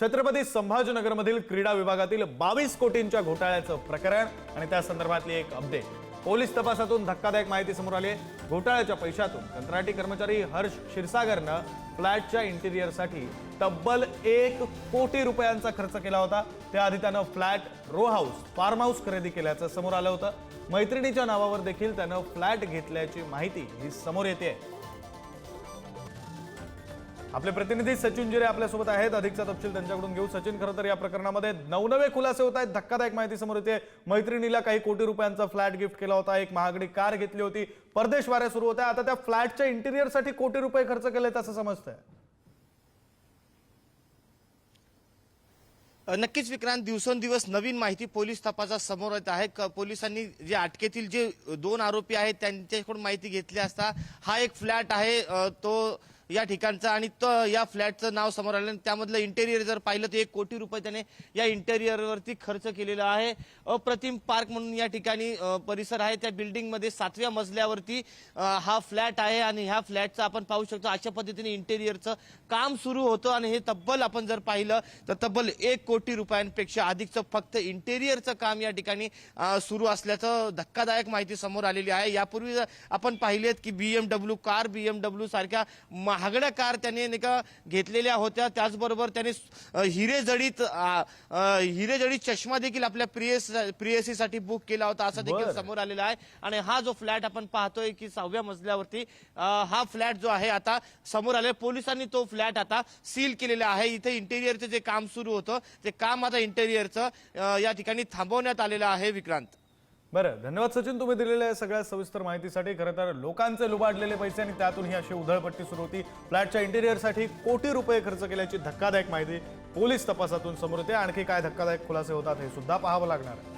छत्रपती संभाजीनगरमधील क्रीडा विभागातील बावीस कोटींच्या घोटाळ्याचं प्रकरण आणि त्या संदर्भातली एक अपडेट. पोलीस तपासातून धक्कादायक माहिती समोर आली आहे. घोटाळ्याच्या पैशातून कंत्राटी कर्मचारी हर्ष क्षीरसागरनं फ्लॅटच्या इंटिरियरसाठी तब्बल एक कोटी रुपयांचा खर्च केला होता. त्याआधी त्यानं flat row house farm house खरेदी केल्याचं समोर आलं होतं. मैत्रिणीच्या नावावर देखील त्यानं फ्लॅट घेतल्याची माहिती ही समोर येते आपले प्रतिनिधी सचिन जिरे आपल्यासोबत आहेत. अधिकचा तपशील त्यांच्याकडून घेऊ. सचिन खरं तर या प्रकरणामध्ये नवनवे खुलासे होत आहेत. धक्कादायक माहिती समोर येते. मैत्रिणीला काही कोटी रुपयांचा फ्लॅट गिफ्ट केला होता. एक महागडी कार घेतली होती. परदेश वाऱ्या सुरू होत्या. आता त्या फ्लॅटच्या इंटिरियरसाठी कोटी रुपये खर्च केलेत असं समजतंय. नक्कीच विक्रांत दिवसेंदिवस नवीन माहिती पोलीस तपासात समोर येत आहे. क- पोलिसांनी जे अटकेतील जे दोन आरोपी आहेत त्यांच्याकडून माहिती घेतली असता हा एक फ्लॅट आहे. तो या ठिकाणचं आणि तो या फ्लॅटचं नाव समोर आलं आणि त्यामधलं इंटेरियर जर पाहिलं तर एक कोटी रुपये त्याने या इंटेरियरवरती खर्च केलेला आहे. अप्रतिम पार्क म्हणून या ठिकाणी परिसर आहे. त्या बिल्डिंगमध्ये सातव्या मजल्यावरती हा फ्लॅट आहे आणि ह्या फ्लॅटचं आपण पाहू शकतो अशा पद्धतीने इंटेरियरचं काम सुरू होतं आणि हे तब्बल आपण जर पाहिलं तर तब्बल एक कोटी रुपयांपेक्षा अधिकचं फक्त इंटेरियरचं काम या ठिकाणी सुरू असल्याचं धक्कादायक माहिती समोर आलेली आहे. यापूर्वी आपण पाहिलेत की बीएमडब्ल्यू कार बीएमडब्ल्यू सारख्या महागड्या कार त्याने नाही का घेतलेल्या होत्या. त्याचबरोबर त्याने अ, हिरेजडीत अ, अ, हिरेजडीत चष्मा देखील आपल्या प्रियस प्रियसीसाठी बुक केला होता असं देखील. समोर आलेला आहे. आणि हा जो फ्लॅट आपण पाहतोय की सहाव्या मजल्यावरती हा फ्लॅट जो आहे आता समोर आले पोलिसांनी तो फ्लॅट आता सील केलेला आहे. इथे इंटेरियरचं जे काम सुरू होतं ते काम आता इंटेरियरचं या ठिकाणी थांबवण्यात आलेलं आहे विक्रांत. बरं धन्यवाद सचिन तुम्ही दिलेल्या सगळ्या सविस्तर माहितीसाठी. खरं तर लोकांचे लुबाडलेले पैसे आणि त्यातून ही अशी उधळपट्टी सुरू होती. फ्लॅटच्या इंटिरियरसाठी कोटी रुपये खर्च केल्याची धक्कादायक माहिती पोलीस तपासातून समोर येते. आणखी काय धक्कादायक खुलासे होतात हे सुद्धा पाहावं लागणार आहे.